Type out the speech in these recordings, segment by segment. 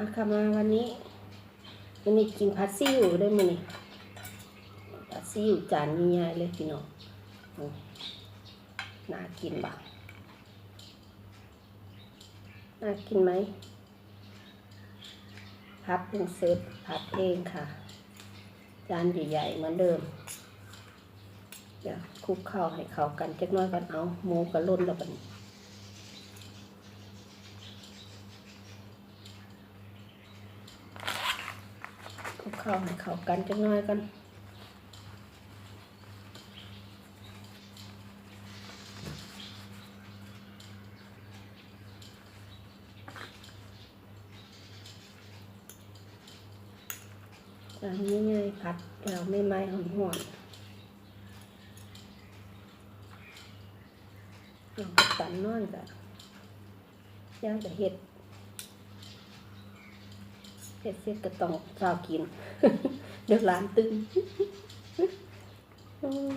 อาคามาวันนี้วันนี้กินผัดซีอิ๊วได้มื้อนี้ผัดซีอิ๊วจานใหญ่ๆเลยพี่น้องน่ากินบ่ะน่ากินไหมพับเป็นเซตพับเองค่ะ จานใหญ่ๆเหมือนเดิม เดี๋ยวคลุกข้าวให้เข้ากันจักน้อยก่อนเอาหมูกระล่นแล้วบัน คลุกข้าให้เข้ากันจักหน้อยก่อนจานนี้ไงผัดแล้วไม่ไหม้หอมๆลองตันน้อยจ้ะย่างจะเห็ด ฮ็ดเสร็จก็ต้องเช้ากิน เดี๋ยวร้านตึงอืม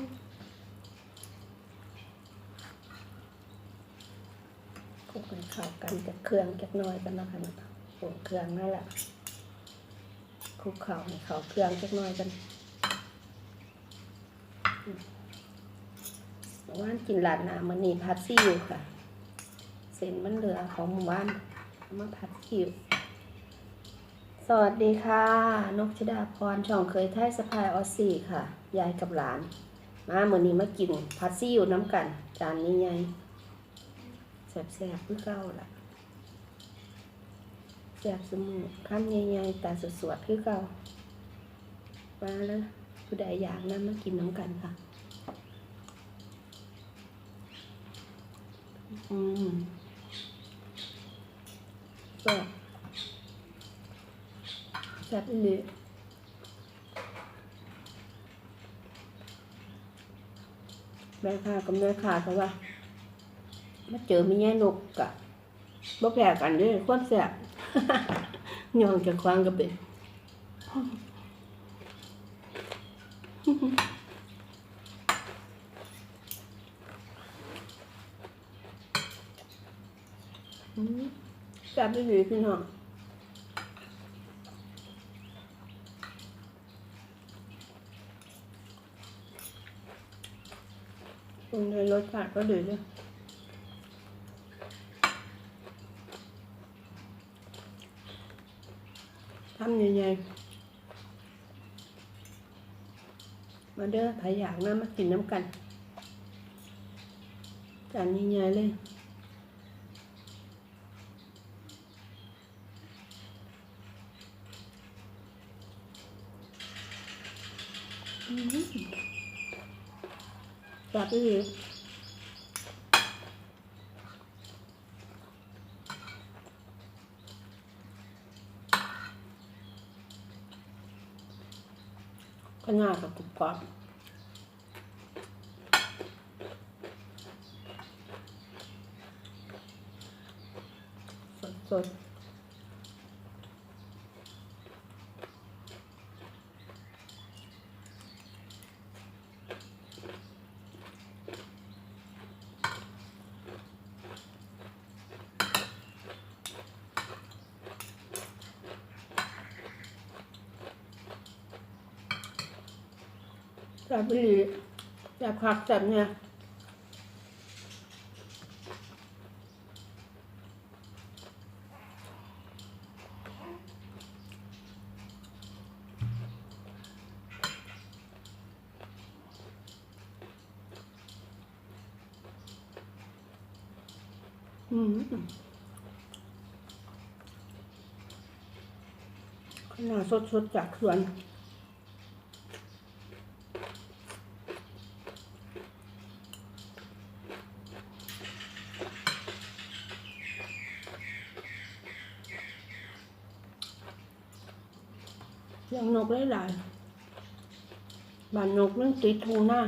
คลุกให้เข้ากันจากเครื่องจักน้อยกันแล้วกันปรุงเครื่องนั่นแหละคลุกเข้าให้เข้าเครื่องจักน้อยกันอืมเมื่านกินหลาดน้ำมันนี่ผัดซีอิ๊วค่ะ เส้นมันเหลือของหมู่บ้านมาผัดซีอิ๊ว สวัสดีค่ะ นกชิดาพรช่องเคยไทยสะพายออสซี่ค่ะยายกับหลาน มาเมื่อนี้มากินผัดซี่อิ๊วน้ำกัน จานนี้ไงแซ่บๆคือเก้าล่ะแซ่บสมูขั้นใหญ่ๆตาสวดๆคือเก้ามาแล้วผู้ใดอยากนะมากินน้ำกันค่ะ อืมแซ่บ ซ่บอีหลีแม่ค้ากับแม่ค้าเขาว่ามาเจอมีแง่นกกะบ่แพ้กันด้อคนแซ่บยองจะควางกับเป็นแซ่บอีหลีพี่น้อง ป รุงในรสชาติก็ดีเลยทำใหญ่ๆมาเด้อใครอยากนะมากินน้ำกันจานใหญ่ๆเลยอืมแบบนี้ก็ง่ายกับกรุบกรอบสดส ดแบบนี้แบบผักแบบเนี่ยอืมขนาดสดๆจากสวน เสียงนก หลายบ้านนกนั่งติดทูหน้า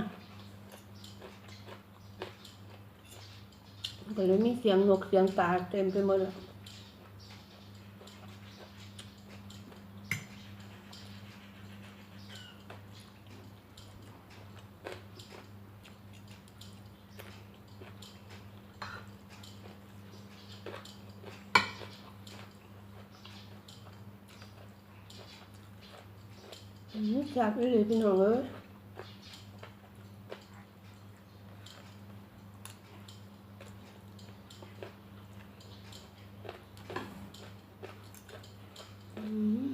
ก็เลยมีเสียงนกเสียงตาเต็มไปหมดเลย จากอีหลีพี่น้องเอ้ยอืม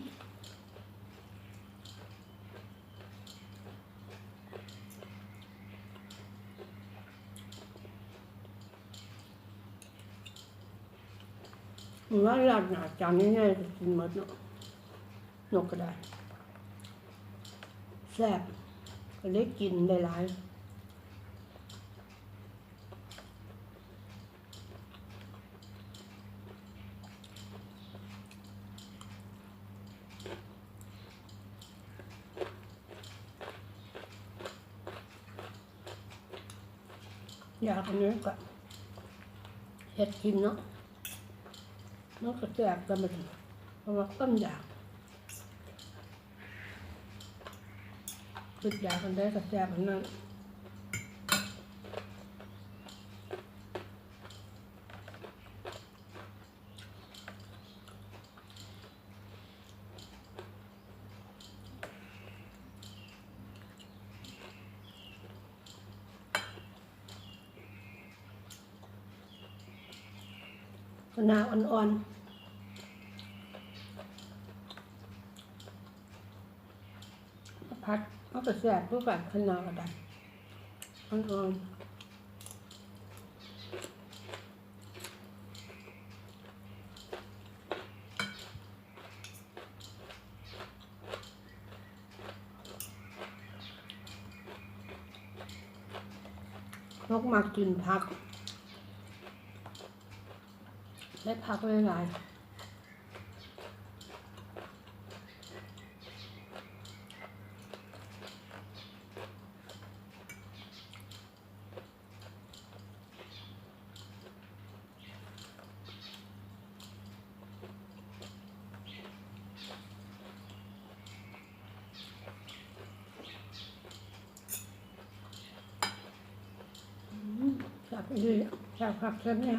ผมว่าราดหนาจานง่ายๆกินหมดเนาะนกก็ได้ ซ่บก็ได้กินหลายอยากอันนี้ก็เฮ็ดกินเนาะมันก็แซ่บกันไปถึงเพราะว่าต้นอยาก คิดยากกันได้กับแซ่บอันนั้นก็นาอ่อนๆพัดมัน ก็แซ่บทุกแบบขนาดก็ได้อ่อนนกมากินผัก ได้พักไว้หลาย จับไปเลยจับผักเส้นเนี่ย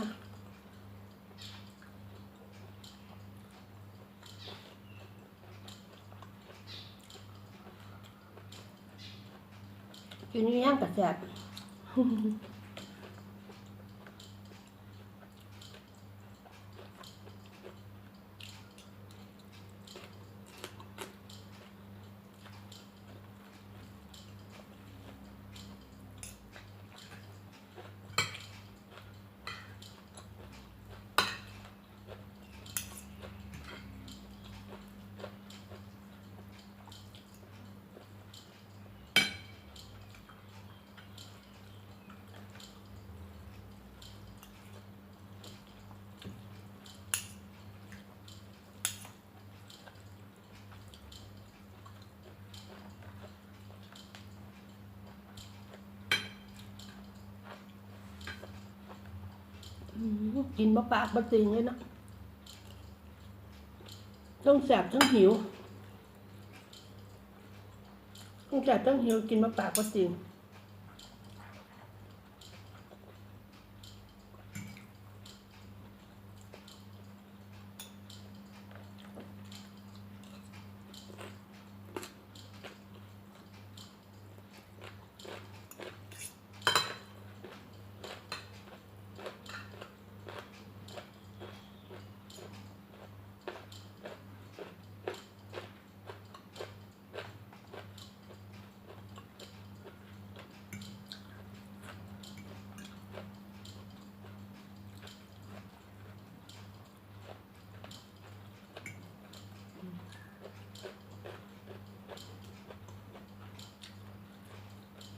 กินย่างกับแซ่บ อืม กินบะปากบะติงเลยเนาะต้องแสบต้องหิวต้องแสบต้องหิวกินบะปากบะติง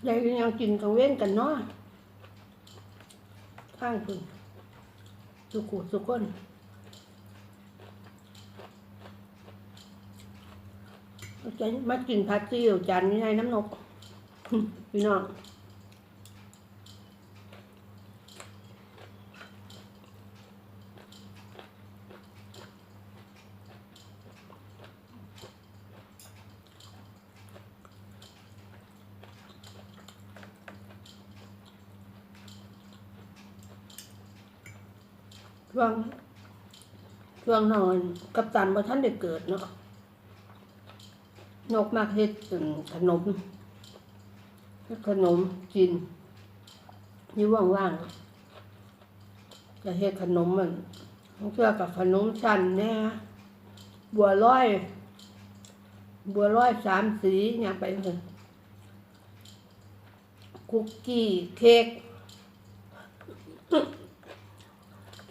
ยายก็ยังกินกังเว้นกันเนาะข้างคุณสุกุสุก้นมากินผัดซีอิ๊วจานนี้ในน้ำนกพี่น้อง ช่วงช่วงนอนกับตันบ่ท่านได้เกิดเนาะนกมากเฮ็ดขนมเฮ็ดขนมกินนี่ว่างๆจะเฮ็ดขนมมันต้องเชื่อกับขนมชั้นแน่บัวลอย บัวลอยสามสีอย่างไปเลยคุกกี้เค้ก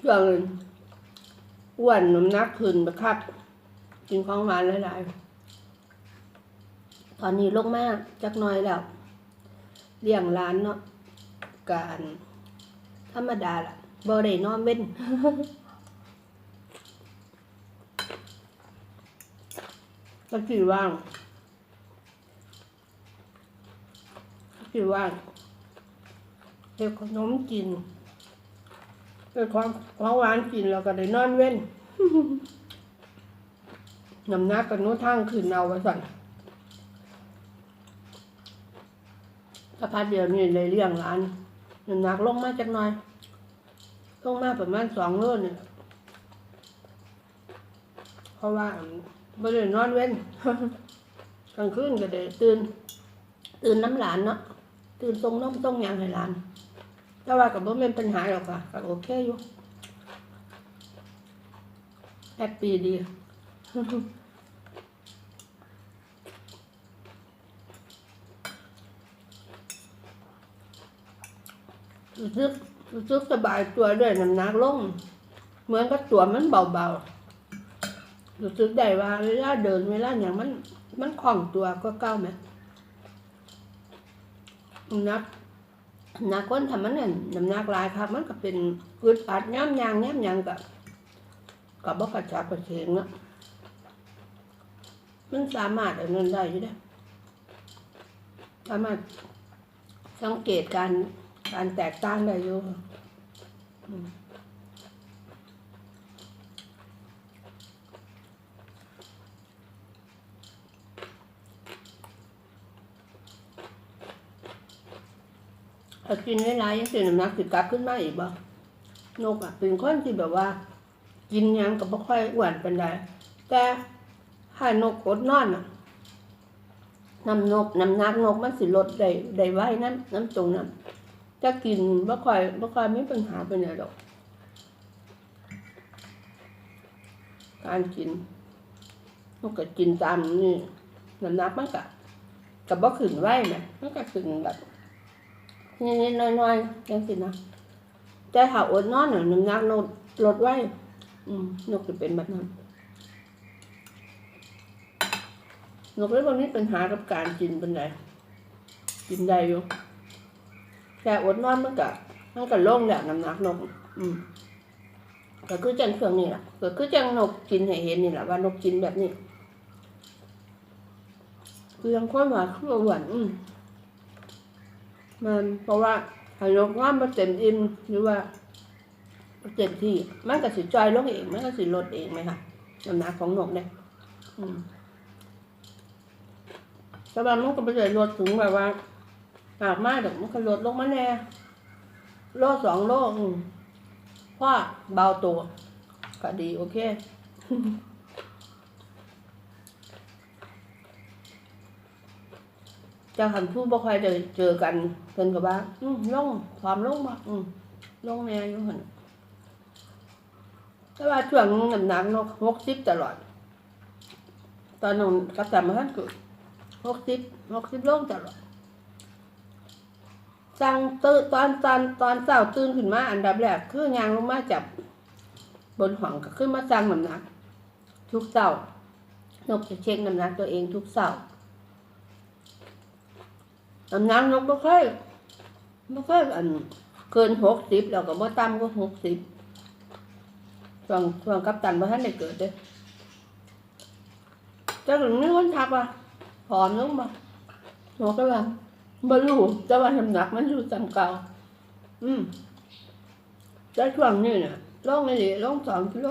ช่วงอ้วนน้ำหนักขึ้นไปครับ กินของหวานหลายๆ ตอนนี้ลงมากจักน้อยแล้ว เลี้ยงร้านเนาะการธรรมดาล่ะบ่ได้นอนเว้นก็คือว่างก็คือว่างเฮ็ดขนมกิน เฮ็ดของของหวานกินแล้วก็ได้นอนเว้นน้ำหนักกับนู้ทางขึ้นเอาไว้สั่นถ้าพัดเดียวนี่เลยเลี้ยงร้านน้ำหนักลงมาจักหน่อย ลงมาประมาณสองโลนี่เพราะว่าไม่ได้นอนเว้นกลางคืนก็ได้ตื่น ตื่นน้ำหลานเนาะตื่นทรงน้มต้องหยังให้หลาน แต่ว่ากับบ่เป็นปัญหาหรอกค่ะก็โอเคอยู่แฮปปี้ดีรู้สึกรู้สึกสบายตัวด้วยน้ำหนักลง เหมือนกับตัวมันเบาๆรู้สึกได้ว่าเวลาเดินเวลาอย่างมัน มันคล่องตัวก็เก้าไหมน้ำหนัก นากคนทำมันเนี่ยน้ำหนักลายครับ มันก็เป็นกึดอัดย่ำยางย่ำยางกับกับบ่กระจับกระเฉงเนาะมันสามารถเอานนั้นได้อยู่ได้สามารถสังเกตการการแตกต่างได้อยู่ ถ้ากินหลายๆยังสิน้ำหนักสิกลับขึ้นมาอีกบ่นกอะเป็นคนที่แบบว่า กินยังก็บ่ค่อยอ้วนเปานใดแต่ถ้านกอดนอนอะน้ำนกน้ำหนักนกมันสิลดได้ได้ไว้น้ำน้ำตรงนั้นจะกินบ่ค่อยบ่ค่อยไมีปัญหาเปานใดดอกการกินนกก็กินตามนี่น้ำหนักมันก็ก็บ่ขึ้นไว้แหมมันก็ขึ้นแบบ นิดๆน้อยๆจังซี่นะแต่ถ้าอดนอนหน่ะน้ำหนักลดลดไว้ อืมนกจะเป็นแบบนั้นนกเลยวันนี้ปัญหากับการกินเป็นไงกินได้อยู่แต่อดนอนมันก็มันก็โล่งแหละน้ำหนักนก อืมก็คือจังเครื่องนี่แหละก็คือจังนกกินให้เห็นนี่แหละว่านกกินแบบนี้ คือยังความหวานคือหวานอืม มันเพราะว่าห้นกงามมาเต็มอิ่มหรือว่าเต็มที่มันก็สิจอยลงเองมันก็สิลดเองไหมคะน้ำหนักของนกเนี่ยอืมแต่ว่ามันก็ไม่ได้ลดถึงแบบว่าหากมากเดี๋ยวมันก็ลดลงมาแน่โลสองโลอืมเพราะเบาตัวก็ดีโอเค จ้าหันผู้บ่ค่อยได้เจอกันเพิ่นก็ว่า อืมลงความลงบ่อืมลงแน่อยู่หั่นแต่ว่าช่วงน้ำหนักนกหกสิบตลอด ตอนนั้นกับสามพันคือหกสิบหกสิบลงตลอดสั่งตื่นตอนตอนตอนเช้าตื่นขึ้นมาอันดับแรกคือยางลงมาจับบนห้องก็ขึ้นมาสั่งน้ำหนักทุกเช้านกจะเช็คน้ำหนักตัวเองทุกเช้า น้ำนักนกไม่ค่อยไม่ค่อยอันเกินหกสิบแล้วก็บ่ต่ำกว่าหกสิบช่วงช่วงกัปตันบ่ทันได้เกิดเด้แต่ถึงมีคนทักว่าผอมลงบ่หนูก็ว่าบ่รู้แต่ว่าน้ำหนักมันอยู่ตามเก่า อืมแต่ช่วงนี้น่ะลงเลยลงสองกิโล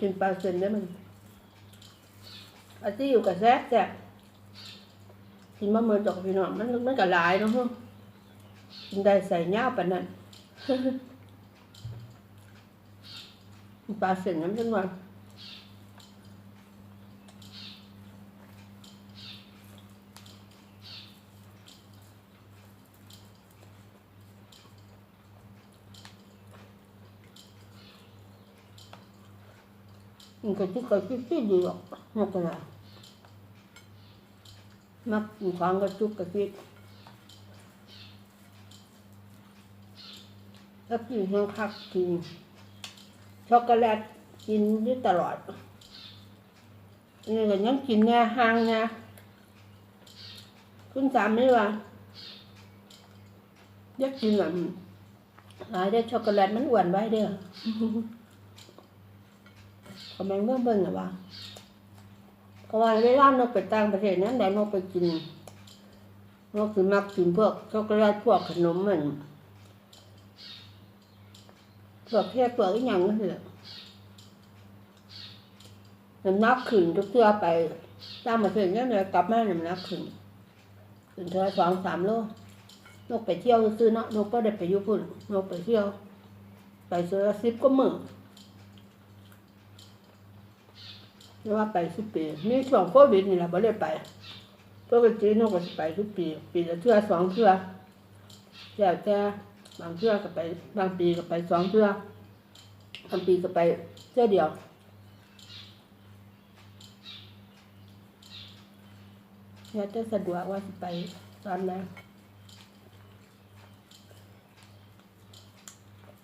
กินปลาเส้นได้มันอาที่อยู่กับแซ่บแซ่บกินมะเมินจอกพี่น้องมันมันก็หลายเนาะกินได้ใส่เน่าปะนั่นปลาเส้นน้ำจังหวะ มันก็ที่เคยคิดที่ดีหรอกนกกระมักกินของกระจุกกระจิกแล้วกินแห้งคักกินช็อกโกแลตกินได้ตลอดนี่ก็ยังกินแน่ห่างน่คุณสามนี่ว่าอยากกินแบบหลายได้ช็อกโกแลตมันอ้วนไว้เด้อ ก็แมงเบิ่งเบิ่งอะว่าเพราะว่าเวลานกไปต่างประเทศนั้นแหละนกไปกินนกคือมักกินพวกช็อกโกแลตพวกขนมเหมือนพวกแค่พวกอีหยังนั่นแหละน้ำหนักขึ้นทุกเทื่อไปต่างประเทศนั่นแหละกลับมาน้ำหนักขึ้นขึ้นเท่าสองสามโลนกไปเที่ยวซื้อเนาะนกก็ได้ไปยุปุ่นนกไปเที่ยว ไปเสือสิบก็มือ ไม่ว่าไปทุกปี มีช่วงโควิดนี่แหละบ่ได้ไปปกตินกก็สิไปทุกปี ปีละเทื่อสองเทื่อแล้วแต่บางเทื่อก็ไป บางปีก็ไปสองเทื่อบางปีก็ไปเทื่อเดียวแล้วแต่สะดวกว่าสิไปตอนไหน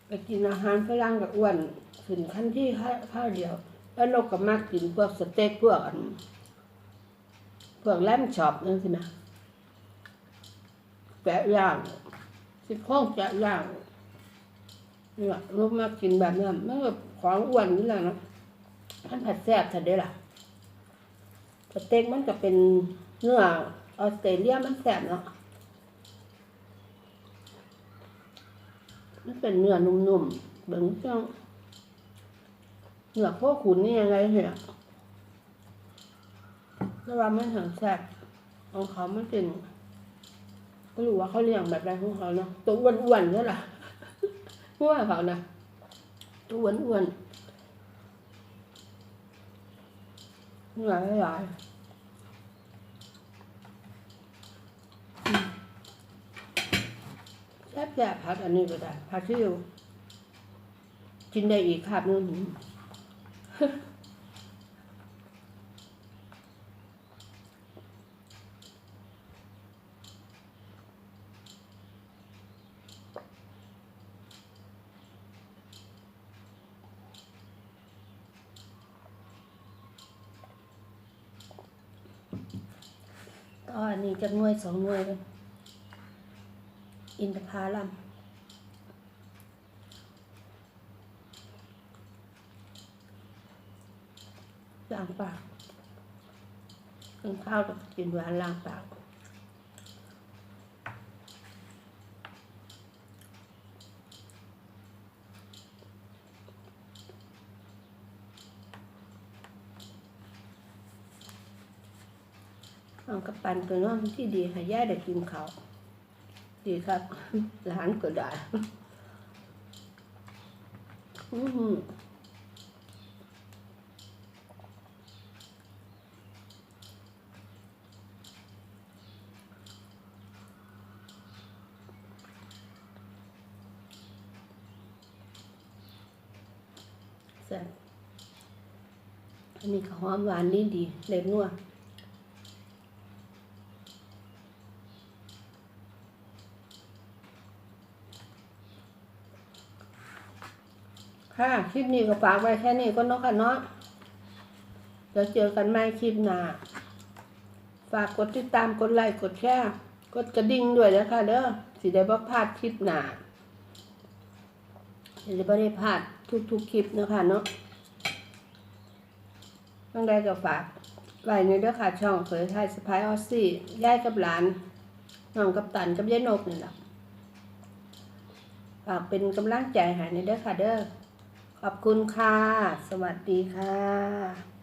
ไปกินอาหารฝรั่งกับอ้วนขึ้นขั้นที่ข้าวเดียว แล้วนกก็มักกินพวกสเต็กพวกอันพวกแลมช็อปนั่นสินะแกะย่างสิโครงแกะย่างนี่แหละนกมักกินแบบนั้นมันก็ของอ้วนนี่แหละนะมันผัดแซ่บทันได้ล่ะสเต็กมันก็เป็นเนื้อออสเตรเลียมันแซ่บเนาะมันเป็นเนื้อนุ่มๆเบิ่งจัง หงือกพวกขุนนี่ยังไงเหรอแล้วว่ามันถึงแซ่บของเขาไม่เป็นก็รู้ว่าเขาเลี้ยงแบบไรของเขาเนาะตัวอ้วนๆเนี่ยแหละพวกเขานะตัวอ้วนๆหลายหลายแซ่บแซ่บผัดอันนี้ก็ได้ผัดที่อยู่กินได้อีกคาบนึง ก็อันนี้จะน่วยสองน่วยเลยอินทผลัมล้างปากกิน ข้าวกับกินหวานล้างปากเอากระปันตัวน้องที่ดีให้ย่าได้กินเขาดีครับ หลานก็ได้อื้อหือแซ่บอั นนี้ข้าวหอมหวานดีดีเล็กนัวค่ะ คลิปนี้ก็ฝากไว้แค่นี้ก็นาะค่ะเนาะเดี๋ยวเจอกันใหม่คลิปหน้า ฝากกดติดตามกดไลค์กดแชร์กดกระดิ่งด้วยนะคะเด้อสิได้บ่พลาดคลิปหน้าสิได้บ่ได้พลาดทุกๆคลิปนะคะเนาะ ต้องได้ก็ฝากไว้ในเด้อค่ะช่องเผยไทยสปายออสซี่ยายกับหลานน้องกับตันกับยายนกนี่แหละฝากเป็นกำลังใจให้ในเด้อค่ะเด้อขอบคุณค่ะ สวัสดีค่ะ